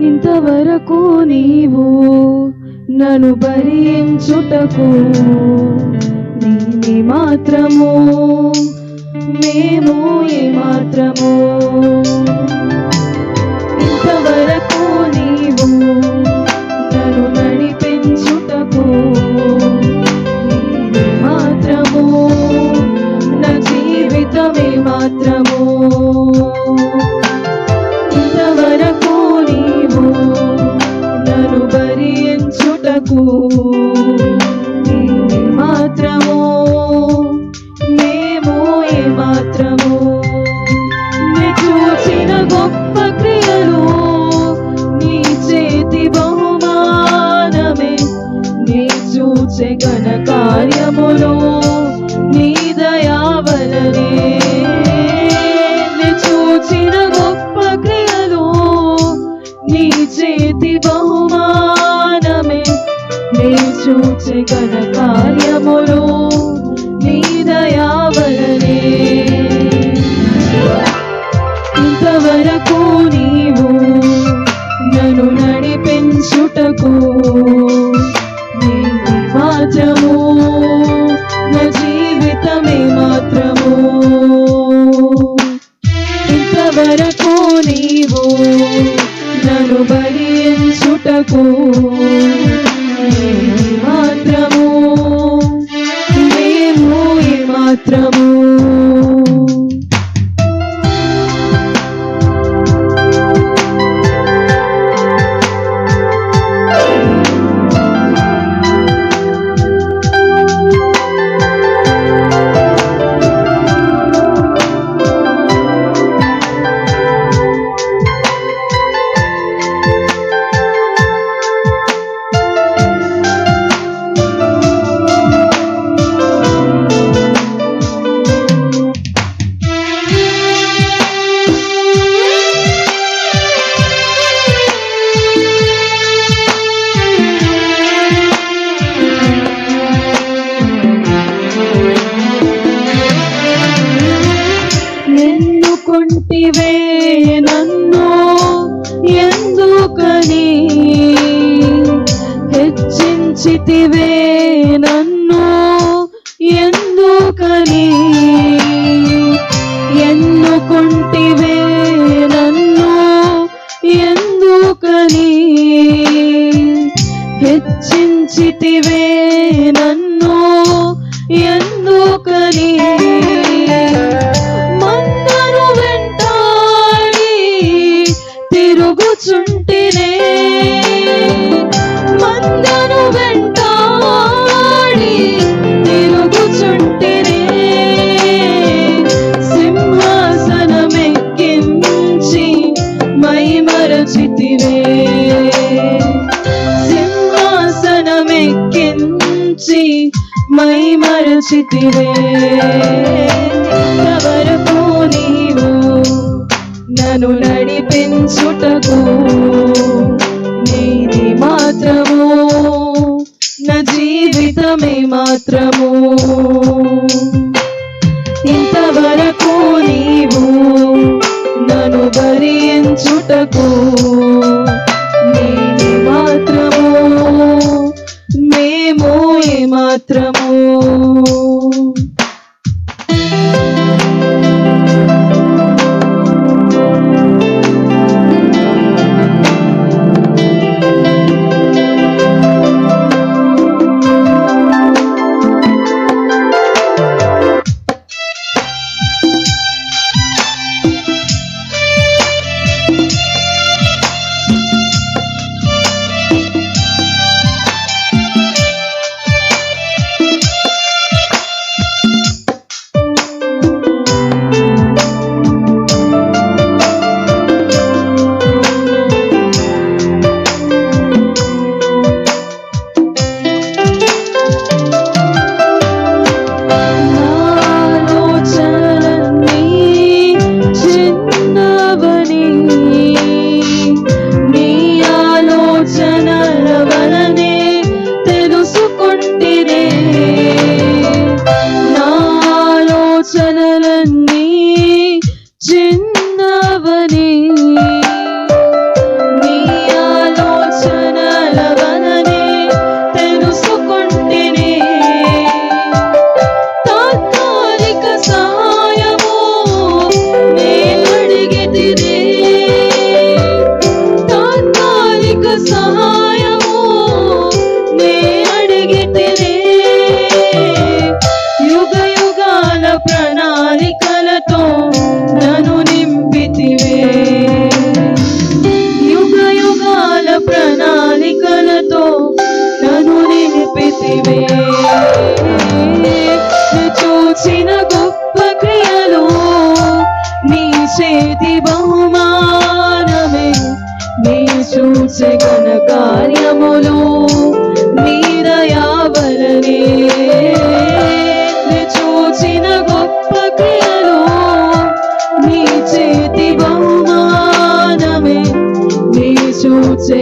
ఇంతవరకు నీవు నన్ను భరించుటకు నేనే మాత్రము మేము ఏ మాత్రము. ఇంతవరకు నన్ను మాత్రము మేము ఏ మాత్రము చూసిన గొప్ప క్రియలు నీ చేతి బహుమానమే. నీ చూచే ఘన కార్యములో కార్యములు నీ దయావలనే. ఇంతవరకు నీవు నన్ను నడిపించుటకు నీవు మాత్రము చిత్రము నన్ను ఎందుకని? హెచ్చించితివే నన్ను ఎందుకని? ఎన్నుకుంటివే నన్ను ఎందుకని? హెచ్చించితివే మైమరచితివే ఇంతవరకు నీవు నన్ను నడిపించుటకు నీది మాత్రము. నా జీవితమే మాత్రము. మాత్రము. చూసే ఘన కార్యములు నీ దయావలనే చూచిన గొప్ప క్రియలు నీ చేతి బహుమానమే. నీ చూసే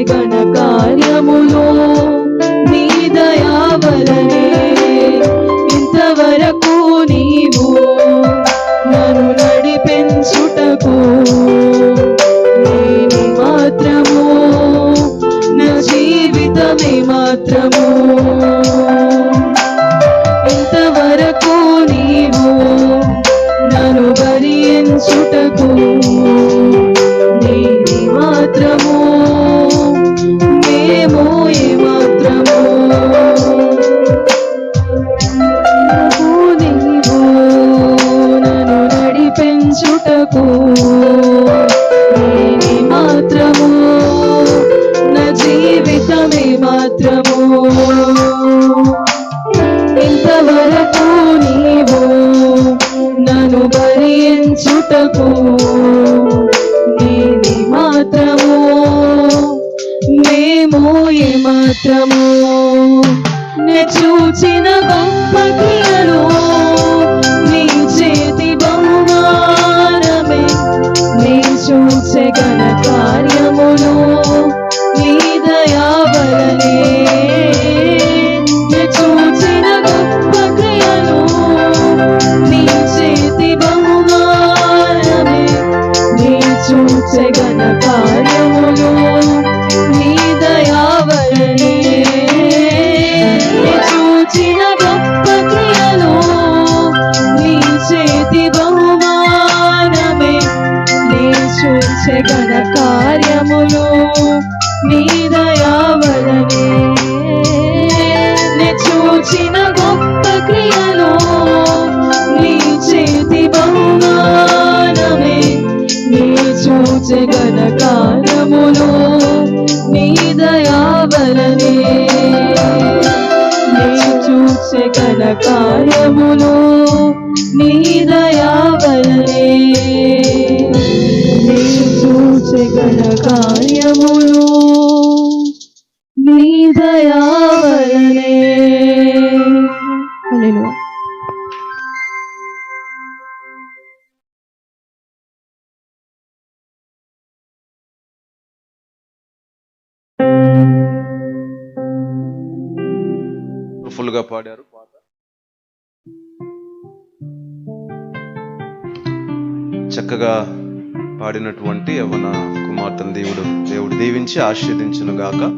ఇంతవరకు నీవు నన్ను భరించుటకు నేనే మాత్రము. మేము ఏ మాత్రము. నే చూచిన గొప్ప చూసే కార్యములు నీ దయావలనే నీ చూచిన గొప్ప క్రియలు నీ చేతి బహుమానమే. నీ చూచే ఘన కార్యములు నీ దయావలనే నీ చూచే ఘన కార్యములు నీ దయావలనే కార్యములు నీ దయావలనే. ఫుల్గా ఫుల్గా పాడారు పాట చక్కగా పాడినటువంటి యవన కుమార్తెను దేవుడు దేవుడు దీవించి ఆశీర్దించును గాక